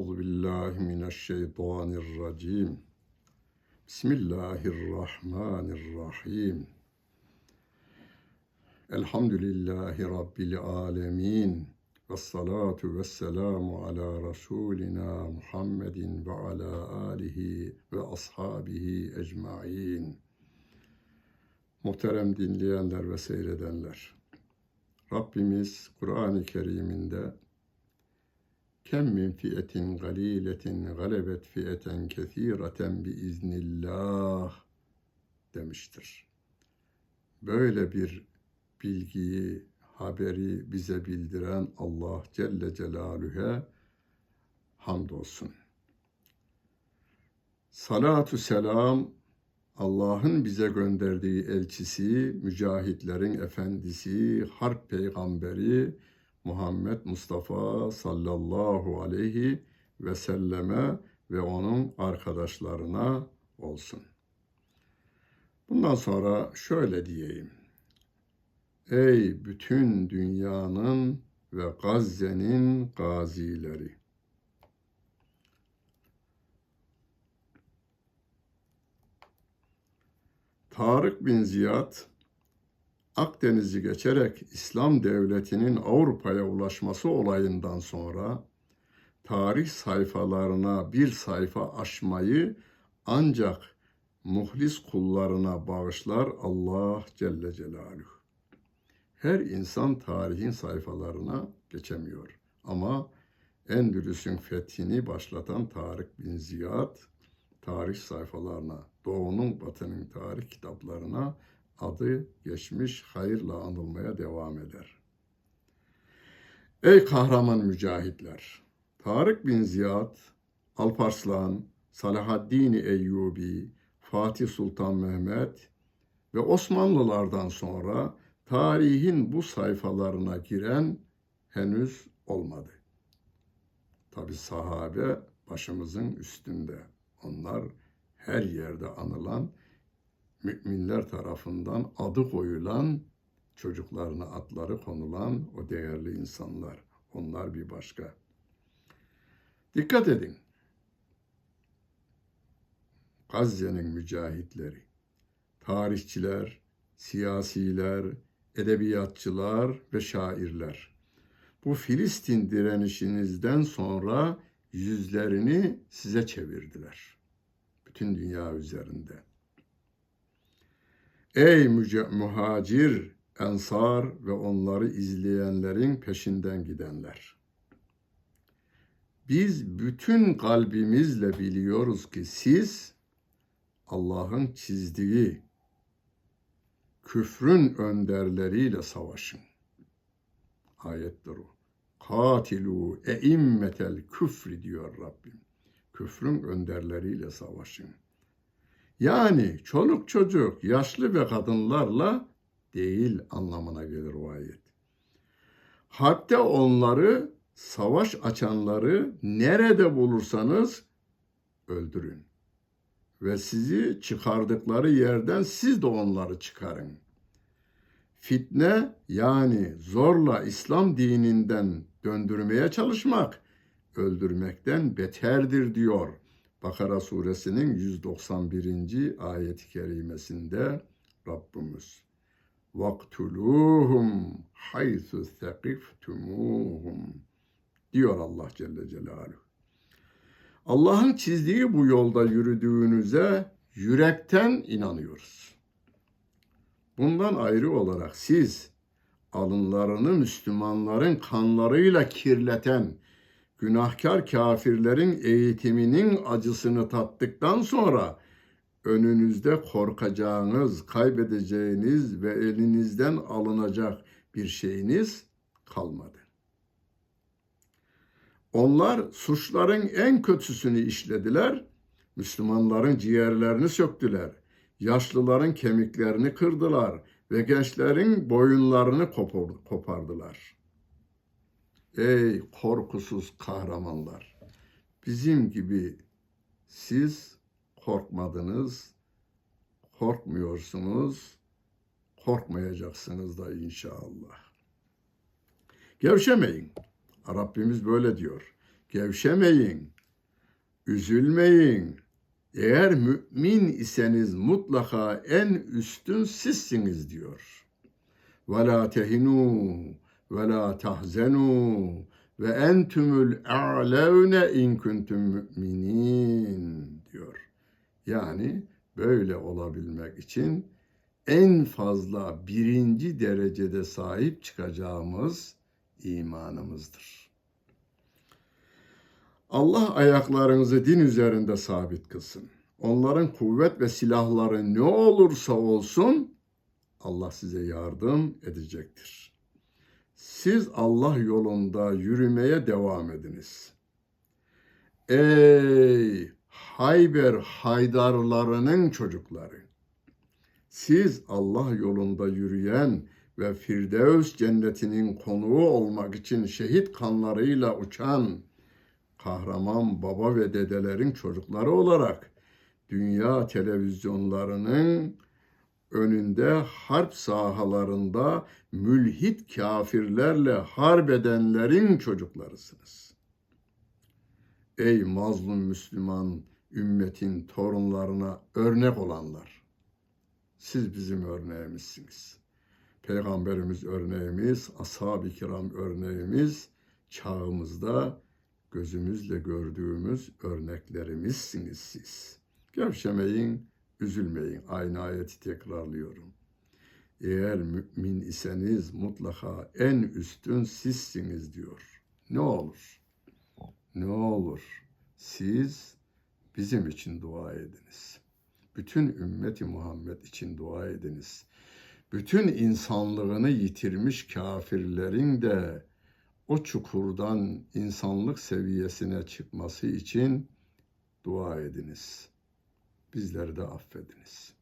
Euzu billahi mineşşeytanirracim. Bismillahirrahmanirrahim. Elhamdülillahi Rabbil alemin. Ve salatu ve selamu ala Resulina Muhammedin ve ala alihi ve ashabihi ecmain. Muhterem dinleyenler ve seyredenler. Rabbimiz Kur'an-ı Kerim'inde Kem min fiyetin galiletin galebet fiyeten kesireten bi iznillah demiştir. Böyle bir bilgiyi, haberi bize bildiren Allah Celle Celaluhu'ya hamdolsun. Salatu selam Allah'ın bize gönderdiği elçisi, mücahitlerin efendisi, harp peygamberi, Muhammed Mustafa sallallahu aleyhi ve selleme ve onun arkadaşlarına olsun. Bundan sonra şöyle diyeyim. Ey bütün dünyanın ve Gazze'nin gazileri. Tarık bin Ziyad Akdeniz'i geçerek İslam devletinin Avrupa'ya ulaşması olayından sonra tarih sayfalarına bir sayfa açmayı ancak muhlis kullarına bağışlar Allah Celle Celaluhu. Her insan tarihin sayfalarına geçemiyor. Ama Endülüs'ün fethini başlatan Tarık bin Ziyad tarih sayfalarına, Doğu'nun Batı'nın tarih kitaplarına adı geçmiş hayırla anılmaya devam eder. Ey kahraman mücahitler! Tarık bin Ziyad, Alparslan, Salahaddin Eyyubi, Fatih Sultan Mehmet ve Osmanlılardan sonra tarihin bu sayfalarına giren henüz olmadı. Tabi sahabe başımızın üstünde. Onlar her yerde anılan müminler tarafından adı koyulan, çocuklarına adları konulan o değerli insanlar. Onlar bir başka. Dikkat edin. Gazze'nin mücahitleri, tarihçiler, siyasiler, edebiyatçılar ve şairler. Bu Filistin direnişinizden sonra yüzlerini size çevirdiler. Bütün dünya üzerinde. Ey muhacir, ensar ve onları izleyenlerin peşinden gidenler. Biz bütün kalbimizle biliyoruz ki siz Allah'ın çizdiği küfrün önderleriyle savaşın. Ayettir o. Katilu eimmetel küfri diyor Rabbim. Küfrün önderleriyle savaşın. Yani çoluk çocuk, yaşlı ve kadınlarla değil anlamına gelir o ayet. Hatta onları, savaş açanları nerede bulursanız öldürün. Ve sizi çıkardıkları yerden siz de onları çıkarın. Fitne yani zorla İslam dininden döndürmeye çalışmak öldürmekten beterdir diyor Bakara suresinin 191. ayet-i kerimesinde Rabbimiz vaktuluhum haythu seqiftumuhum diyor Allah Celle Celaluhu. Allah'ın çizdiği bu yolda yürüdüğünüze yürekten inanıyoruz. Bundan ayrı olarak siz alınlarını Müslümanların kanlarıyla kirleten günahkar kafirlerin eğitiminin acısını tattıktan sonra önünüzde korkacağınız, kaybedeceğiniz ve elinizden alınacak bir şeyiniz kalmadı. Onlar suçların en kötüsünü işlediler, Müslümanların ciğerlerini söktüler, yaşlıların kemiklerini kırdılar ve gençlerin boyunlarını kopardılar.'' Ey korkusuz kahramanlar! Bizim gibi siz korkmadınız, korkmuyorsunuz, korkmayacaksınız da inşallah. Gevşemeyin. Rabbimiz böyle diyor. Gevşemeyin, üzülmeyin. Eğer mümin iseniz mutlaka en üstün sizsiniz diyor. La tehinu ve la tahzenu ve entümül a'levne in kuntum müminin diyor. Yani böyle olabilmek için en fazla birinci derecede sahip çıkacağımız imanımızdır. Allah ayaklarınızı din üzerinde sabit kılsın. Onların kuvvet ve silahları ne olursa olsun Allah size yardım edecektir. Siz Allah yolunda yürümeye devam ediniz. Ey Hayber haydarlarının çocukları! Siz Allah yolunda yürüyen ve Firdevs cennetinin konuğu olmak için şehit kanlarıyla uçan kahraman baba ve dedelerin çocukları olarak dünya televizyonlarının önünde harp sahalarında mülhit kafirlerle harp edenlerin çocuklarısınız. Ey mazlum Müslüman ümmetin torunlarına örnek olanlar. Siz bizim örneğimizsiniz. Peygamberimiz örneğimiz, ashab-ı kiram örneğimiz, çağımızda gözümüzle gördüğümüz örneklerimizsiniz siz. Gevşemeyin, üzülmeyin. Aynı ayeti tekrarlıyorum. Eğer mümin iseniz mutlaka en üstün sizsiniz diyor. Ne olur? Ne olur? Siz bizim için dua ediniz. Bütün ümmeti Muhammed için dua ediniz. Bütün insanlığını yitirmiş kafirlerin de o çukurdan insanlık seviyesine çıkması için dua ediniz. Bizleri de affediniz.